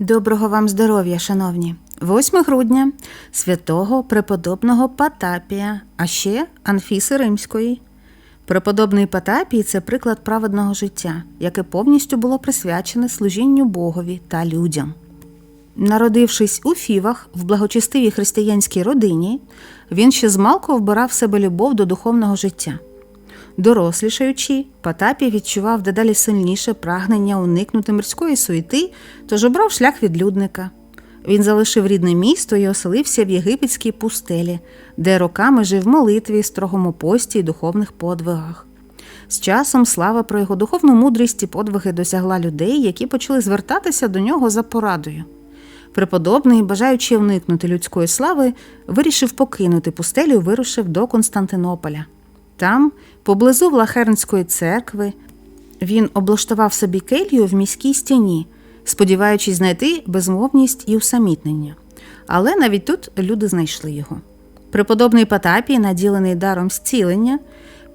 Доброго вам здоров'я, шановні! 8 грудня святого преподобного Потапія, а ще Анфіси Римської. Преподобний Потапій це приклад праведного життя, яке повністю було присвячене служінню Богові та людям. Народившись у Фівах в благочестивій християнській родині, він ще змалку вбирав в себе любов до духовного життя. Дорослішаючи, Потапій відчував дедалі сильніше прагнення уникнути мирської суєти, тож обрав шлях відлюдника. Він залишив рідне місто і оселився в єгипетській пустелі, де роками жив молитві, строгому пості і духовних подвигах. З часом слава про його духовну мудрість і подвиги досягла людей, які почали звертатися до нього за порадою. Преподобний, бажаючи уникнути людської слави, вирішив покинути пустелю вирушив до Константинополя. Там, поблизу Влахернської церкви, він облаштував собі келью в міській стіні, сподіваючись знайти безмовність і усамітнення. Але навіть тут люди знайшли його. Преподобний Потапій, наділений даром зцілення,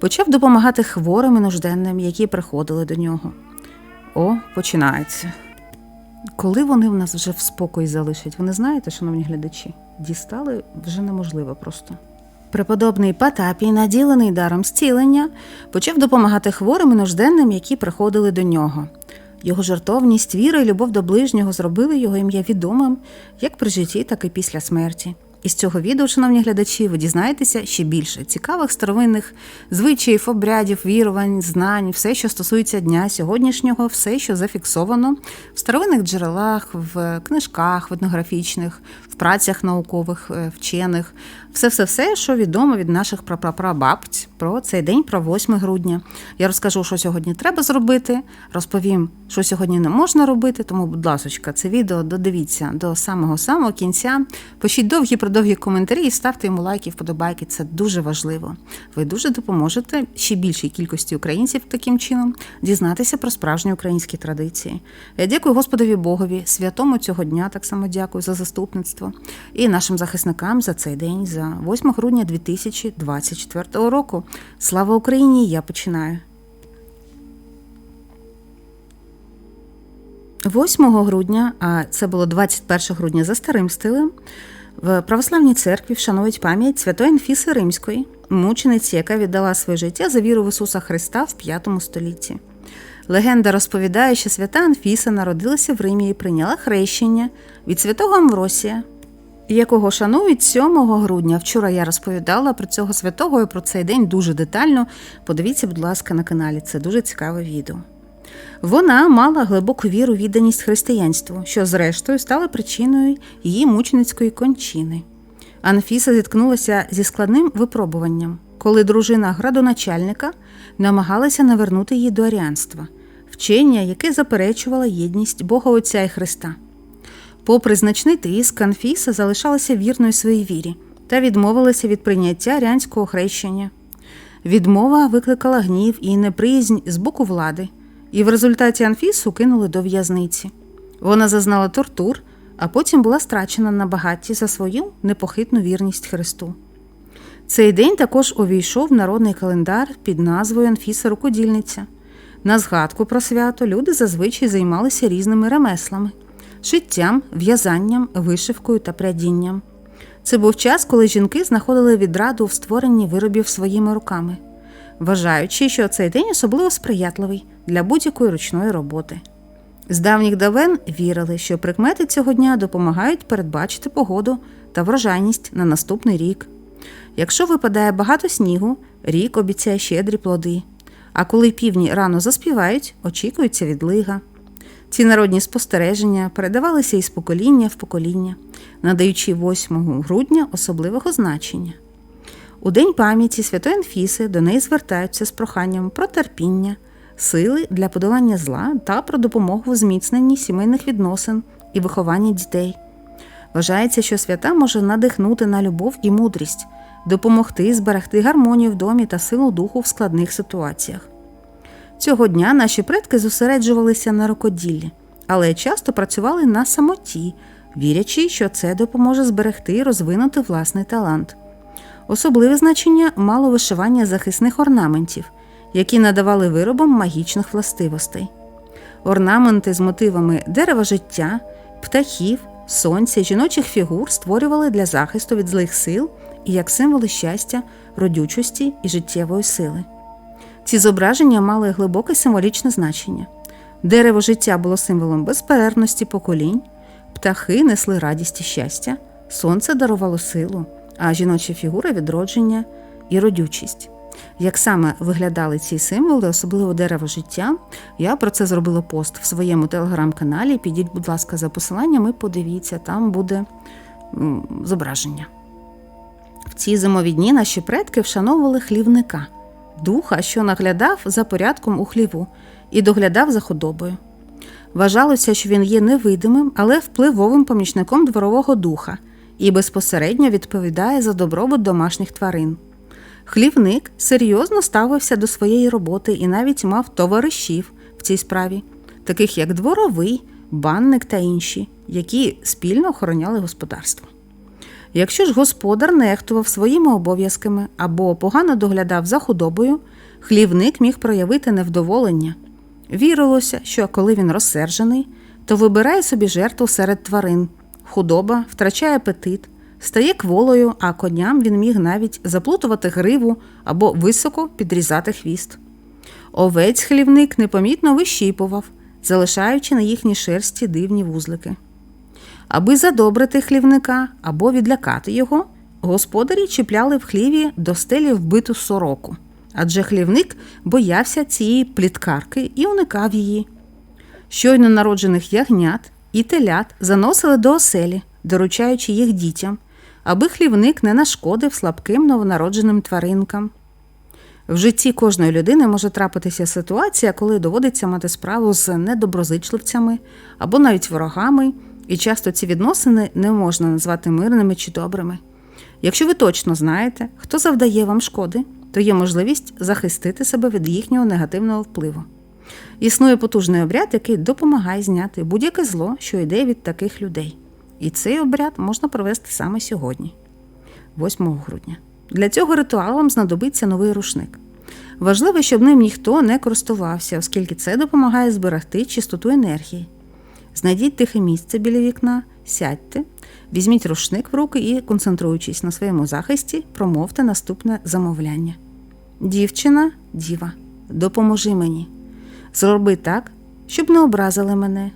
почав допомагати хворим і нужденним, які приходили до нього. О, починається. Коли вони в нас вже в спокої залишать, ви не знаєте, шановні глядачі, дістали вже неможливо просто. Преподобний Потапій, наділений даром зцілення, почав допомагати хворим і нужденним, які приходили до нього. Його жертовність, віра і любов до ближнього зробили його ім'я відомим як при житті, так і після смерті. Із цього відео, шановні глядачі, ви дізнаєтеся ще більше цікавих старовинних звичаїв, обрядів, вірувань, знань, все, що стосується дня сьогоднішнього, все, що зафіксовано в старовинних джерелах, в книжках, в етнографічних, в працях наукових, е, вчених, все, все, все, що відомо від наших прапрапрабабць про цей день, про 8 грудня. Я розкажу, що сьогодні треба зробити, розповім, що сьогодні не можна робити. Тому, будь ласка, це відео додивіться до самого самого кінця. Пишіть довгі продовгі коментарі і ставте йому лайки, вподобайки. Це дуже важливо. Ви дуже допоможете ще більшій кількості українців таким чином дізнатися про справжні українські традиції. Я дякую Господові Богові, святому цього дня. Так само дякую за заступництво і нашим захисникам за цей день, за 8 грудня 2024 року. Слава Україні! Я починаю. 8 грудня, а це було 21 грудня за старим стилем, в православній церкві вшановують пам'ять святої Анфіси Римської, мучениці, яка віддала своє життя за віру в Ісуса Христа в V столітті. Легенда розповідає, що свята Анфіса народилася в Римі і прийняла хрещення від святого Амвросія, якого шанують 7 грудня. Вчора я розповідала про цього святого і про цей день дуже детально. Подивіться, будь ласка, на каналі, це дуже цікаве відео. Вона мала глибоку віру відданість християнству, що, зрештою, стала причиною її мученицької кончини. Анфіса зіткнулася зі складним випробуванням, коли дружина градоначальника намагалася навернути її до аріанства, вчення, яке заперечувало єдність Бога Отця і Христа. Попри значний тиск, Анфіса залишалася вірною своїй вірі та відмовилася від прийняття аріанського хрещення. Відмова викликала гнів і неприязнь з боку влади і в результаті Анфісу кинули до в'язниці. Вона зазнала тортур, а потім була страчена на багатті за свою непохитну вірність Христу. Цей день також увійшов в народний календар під назвою Анфіса Рукодільниця. На згадку про свято люди зазвичай займалися різними ремеслами шиттям, в'язанням, вишивкою та прядінням. Це був час, коли жінки знаходили відраду в створенні виробів своїми руками, вважаючи, що цей день особливо сприятливий для будь-якої ручної роботи. З давніх давен вірили, що прикмети цього дня допомагають передбачити погоду та врожайність на наступний рік. Якщо випадає багато снігу, рік обіцяє щедрі плоди, а коли півні рано заспівають, очікується відлига. Ці народні спостереження передавалися із покоління в покоління, надаючи 8 грудня особливого значення. У День пам'яті Святої Анфіси до неї звертаються з проханням про терпіння, сили для подолання зла та про допомогу в зміцненні сімейних відносин і вихованні дітей. Вважається, що свята може надихнути на любов і мудрість, допомогти зберегти гармонію в домі та силу духу в складних ситуаціях. Цього дня наші предки зосереджувалися на рукоділлі, але часто працювали на самоті, вірячи, що це допоможе зберегти і розвинути власний талант. Особливе значення мало вишивання захисних орнаментів, які надавали виробам магічних властивостей. Орнаменти з мотивами дерева життя, птахів, сонця, жіночих фігур створювали для захисту від злих сил і як символи щастя, родючості і життєвої сили. Ці зображення мали глибоке символічне значення. Дерево життя було символом безперервності поколінь, птахи несли радість і щастя, сонце дарувало силу, а жіноча фігура відродження і родючість. Як саме виглядали ці символи, особливо дерево життя, я про це зробила пост в своєму телеграм-каналі. Підіть, будь ласка, за посиланням і подивіться, там буде зображення. В ці зимові дні наші предки вшановували хлівника, духа, що наглядав за порядком у хліву і доглядав за худобою. Вважалося, що він є невидимим, але впливовим помічником дворового духа і безпосередньо відповідає за добробут домашніх тварин. Хлівник серйозно ставився до своєї роботи і навіть мав товаришів в цій справі, таких як дворовий, банник та інші, які спільно охороняли господарство. Якщо ж господар нехтував своїми обов'язками або погано доглядав за худобою, хлівник міг проявити невдоволення. Вірилося, що коли він розсержений, то вибирає собі жертву серед тварин. Худоба втрачає апетит, стає кволою, а коням він міг навіть заплутувати гриву або високо підрізати хвіст. Овець хлівник непомітно вищіпував, залишаючи на їхній шерсті дивні вузлики. Аби задобрити хлівника або відлякати його, господарі чіпляли в хліві до стелі вбиту сороку, адже хлівник боявся цієї пліткарки і уникав її. Щойно народжених ягнят і телят заносили до оселі, доручаючи їх дітям, аби хлівник не нашкодив слабким новонародженим тваринкам. В житті кожної людини може трапитися ситуація, коли доводиться мати справу з недоброзичливцями або навіть ворогами, і часто ці відносини не можна назвати мирними чи добрими. Якщо ви точно знаєте, хто завдає вам шкоди, то є можливість захистити себе від їхнього негативного впливу. Існує потужний обряд, який допомагає зняти будь-яке зло, що йде від таких людей. І цей обряд можна провести саме сьогодні, 8 грудня. Для цього ритуалу вам знадобиться новий рушник. Важливо, щоб ним ніхто не користувався, оскільки це допомагає зберегти чистоту енергії. Знайдіть тихе місце біля вікна, сядьте, візьміть рушник в руки і, концентруючись на своєму захисті, промовте наступне замовляння. Дівчина, діва, допоможи мені. Зроби так, щоб не образили мене,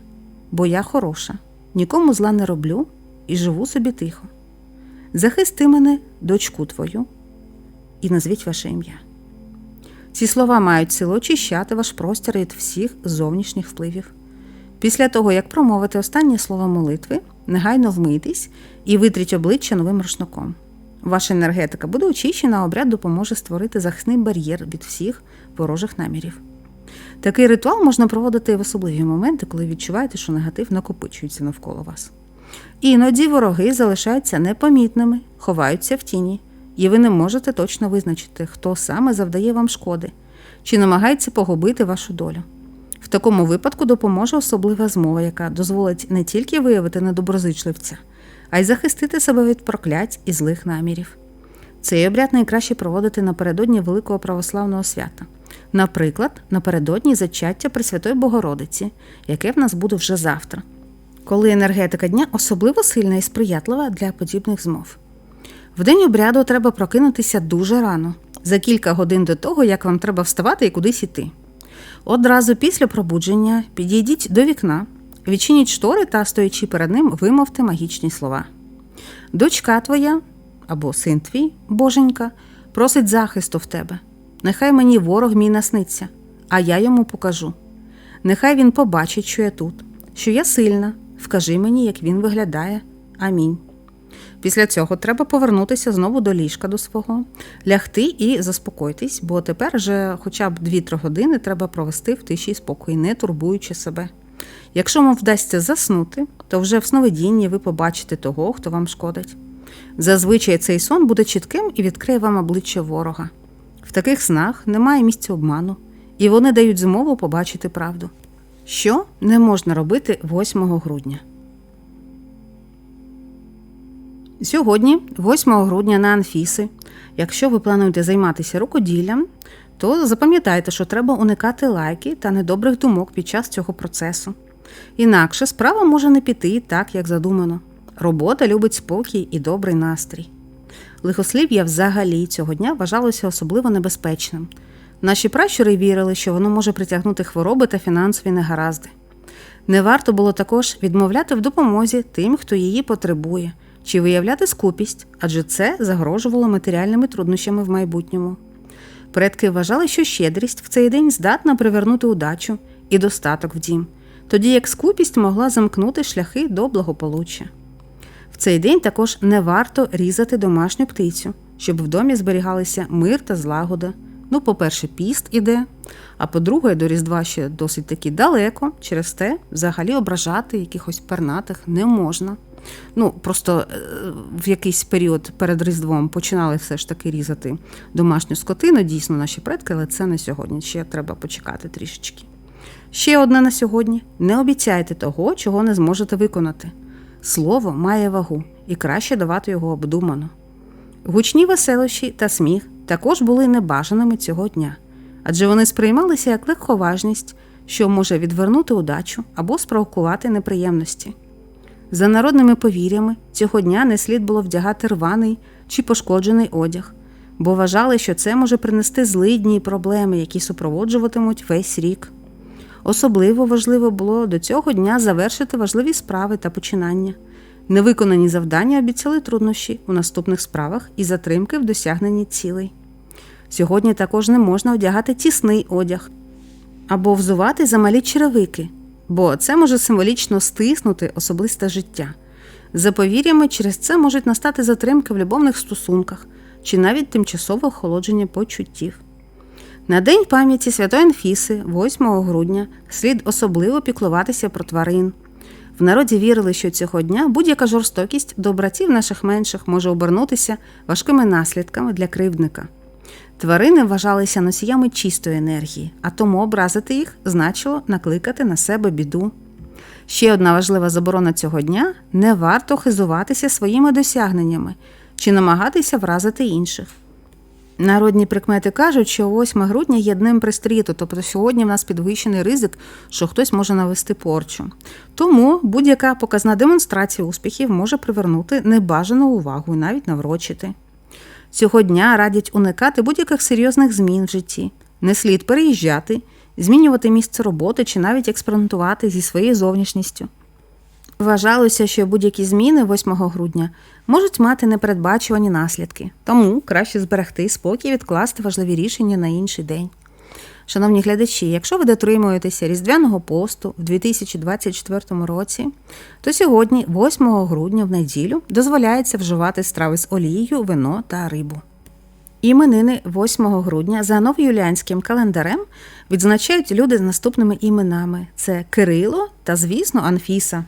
бо я хороша, нікому зла не роблю і живу собі тихо. Захисти мене, дочку твою, і назвіть ваше ім'я. Ці слова мають силу очищати ваш простір від всіх зовнішніх впливів. Після того, як промовити останнє слово молитви, негайно вмийтесь і витріть обличчя новим рушником. Ваша енергетика буде очищена, а обряд допоможе створити захисний бар'єр від всіх ворожих намірів. Такий ритуал можна проводити в особливі моменти, коли відчуваєте, що негатив накопичується навколо вас. Іноді вороги залишаються непомітними, ховаються в тіні, і ви не можете точно визначити, хто саме завдає вам шкоди чи намагається погубити вашу долю. В такому випадку допоможе особлива змова, яка дозволить не тільки виявити недоброзичливця, а й захистити себе від проклять і злих намірів. Цей обряд найкраще проводити напередодні Великого православного свята, наприклад, напередодні зачаття Пресвятої Богородиці, яке в нас буде вже завтра, коли енергетика дня особливо сильна і сприятлива для подібних змов. В день обряду треба прокинутися дуже рано, за кілька годин до того, як вам треба вставати і кудись іти. Одразу після пробудження підійдіть до вікна, відчиніть штори та, стоячи перед ним, вимовте магічні слова. Дочка твоя або син твій, боженька, просить захисту в тебе. Нехай мені ворог мій насниться, а я йому покажу. Нехай він побачить, що я тут, що я сильна, вкажи мені, як він виглядає. Амінь. Після цього треба повернутися знову до ліжка до свого, лягти і заспокойтесь, бо тепер вже хоча б 2-3 години треба провести в тиші і спокої, не турбуючи себе. Якщо вам вдасться заснути, то вже в сновидінні ви побачите того, хто вам шкодить. Зазвичай цей сон буде чітким і відкриє вам обличчя ворога. В таких снах немає місця обману, і вони дають змову побачити правду. Що не можна робити 8 грудня? Сьогодні, 8 грудня, на Анфіси, якщо ви плануєте займатися рукоділлям, то запам'ятайте, що треба уникати лайки та недобрих думок під час цього процесу. Інакше справа може не піти так, як задумано. Робота любить спокій і добрий настрій. Лихослів'я взагалі цього дня вважалося особливо небезпечним. Наші пращури вірили, що воно може притягнути хвороби та фінансові негаразди. Не варто було також відмовляти в допомозі тим, хто її потребує, чи виявляти скупість, адже це загрожувало матеріальними труднощами в майбутньому. Предки вважали, що щедрість в цей день здатна привернути удачу і достаток в дім, тоді як скупість могла замкнути шляхи до благополуччя. В цей день також не варто різати домашню птицю, щоб в домі зберігалися мир та злагода. Ну, по-перше, піст іде, а по-друге, до Різдва ще досить таки далеко, через те взагалі ображати якихось пернатих не можна. Ну, просто е, в якийсь період перед Різдвом починали все ж таки різати домашню скотину, дійсно, наші предки, але це не сьогодні. Ще треба почекати трішечки. Ще одне на сьогодні: не обіцяйте того, чого не зможете виконати. Слово має вагу і краще давати його обдумано. Гучні веселощі та сміх також були небажаними цього дня, адже вони сприймалися як легковажність, що може відвернути удачу або спровокувати неприємності. За народними повір'ями, цього дня не слід було вдягати рваний чи пошкоджений одяг, бо вважали, що це може принести злидні проблеми, які супроводжуватимуть весь рік. Особливо важливо було до цього дня завершити важливі справи та починання. Невиконані завдання обіцяли труднощі у наступних справах і затримки в досягненні цілей. Сьогодні також не можна одягати тісний одяг або взувати замалі черевики, бо це може символічно стиснути особисте життя. За повір'ями, через це можуть настати затримки в любовних стосунках чи навіть тимчасове охолодження почуттів. На День пам'яті Святої Анфіси, 8 грудня, слід особливо піклуватися про тварин. В народі вірили, що цього дня будь-яка жорстокість до братів наших менших може обернутися важкими наслідками для кривдника. Тварини вважалися носіями чистої енергії, а тому образити їх значило накликати на себе біду. Ще одна важлива заборона цього дня не варто хизуватися своїми досягненнями чи намагатися вразити інших. Народні прикмети кажуть, що 8 грудня є днем пристріту, тобто сьогодні в нас підвищений ризик, що хтось може навести порчу. Тому будь-яка показна демонстрація успіхів може привернути небажану увагу і навіть наврочити. Цього дня радять уникати будь-яких серйозних змін в житті, не слід переїжджати, змінювати місце роботи чи навіть експериментувати зі своєю зовнішністю. Вважалося, що будь-які зміни 8 грудня можуть мати непередбачувані наслідки, тому краще зберегти спокій відкласти важливі рішення на інший день. Шановні глядачі, якщо ви дотримуєтеся Різдвяного посту в 2024 році, то сьогодні, 8 грудня в неділю, дозволяється вживати страви з олією, вино та рибу. Іменини 8 грудня за новоюліанським календарем відзначають люди з наступними іменами: це Кирило та, звісно, Анфіса.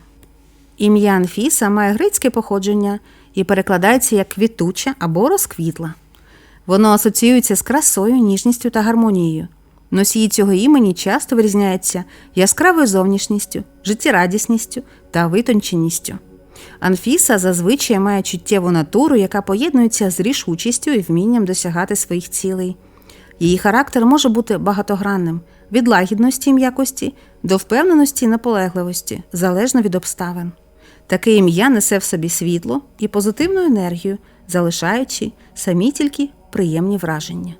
Ім'я Анфіса має грецьке походження і перекладається як квітуча або розквітла. Воно асоціюється з красою, ніжністю та гармонією. Носії цього імені часто вирізняються яскравою зовнішністю, життєрадісністю та витонченістю. Анфіса зазвичай має чуттєву натуру, яка поєднується з рішучістю і вмінням досягати своїх цілей. Її характер може бути багатогранним від лагідності і м'якості до впевненості і наполегливості, залежно від обставин. Таке ім'я несе в собі світло і позитивну енергію, залишаючи самі тільки приємні враження.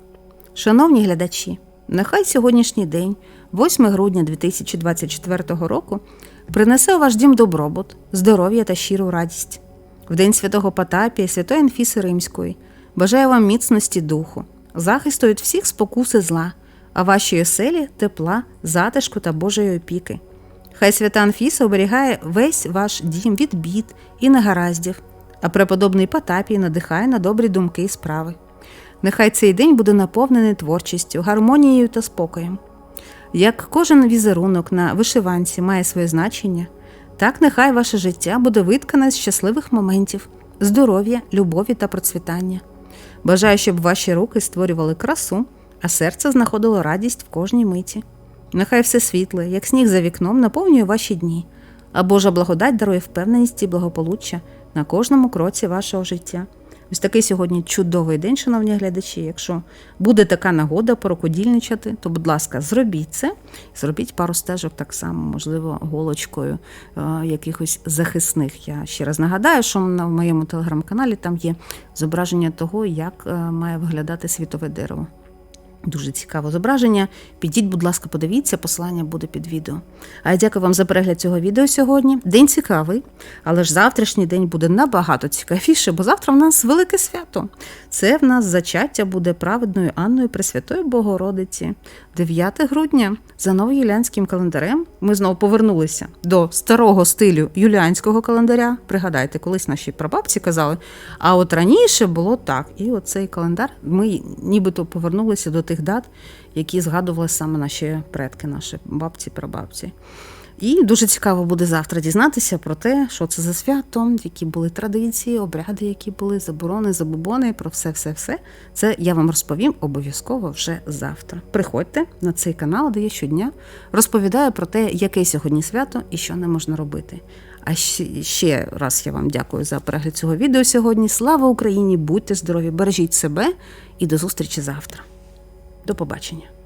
Шановні глядачі, нехай сьогоднішній день, 8 грудня 2024 року, принесе у ваш дім добробут, здоров'я та щиру радість. В День святого Потапія, святої Анфіси Римської, бажаю вам міцності духу, захисту від всіх спокуси зла, а вашій оселі тепла, затишку та Божої опіки. Хай свята Анфіса оберігає весь ваш дім від бід і негараздів, а преподобний Потапій надихає на добрі думки і справи. Нехай цей день буде наповнений творчістю, гармонією та спокоєм. Як кожен візерунок на вишиванці має своє значення, так нехай ваше життя буде виткане з щасливих моментів, здоров'я, любові та процвітання. Бажаю, щоб ваші руки створювали красу, а серце знаходило радість в кожній миті. Нехай все світле, як сніг за вікном, наповнює ваші дні, а Божа благодать дарує впевненість і благополуччя на кожному кроці вашого життя. Ось такий сьогодні чудовий день, шановні глядачі. Якщо буде така нагода порокодільничати, то, будь ласка, зробіть це. Зробіть пару стежок так само, можливо, голочкою е, якихось захисних. Я ще раз нагадаю, що на моєму телеграм-каналі там є зображення того, як е, має виглядати світове дерево. Дуже цікаве зображення. Підіть, будь ласка, подивіться, посилання буде під відео. А я дякую вам за перегляд цього відео сьогодні. День цікавий, але ж завтрашній день буде набагато цікавіше, бо завтра в нас велике свято. Це в нас зачаття буде праведною Анною Пресвятої Богородиці. 9 грудня за новоюліанським календарем ми знову повернулися до старого стилю юліанського календаря. Пригадайте, колись наші прабабці казали. А от раніше було так. І оцей календар ми нібито повернулися до тих дат, які згадували саме наші предки, наші бабці, прабабці. І дуже цікаво буде завтра дізнатися про те, що це за свято, які були традиції, обряди, які були, заборони, забобони, про все, все, все. Це я вам розповім обов'язково вже завтра. Приходьте на цей канал, де я щодня розповідаю про те, яке сьогодні свято і що не можна робити. А ще раз я вам дякую за перегляд цього відео сьогодні. Слава Україні! Будьте здорові, бережіть себе і до зустрічі завтра. До побачення.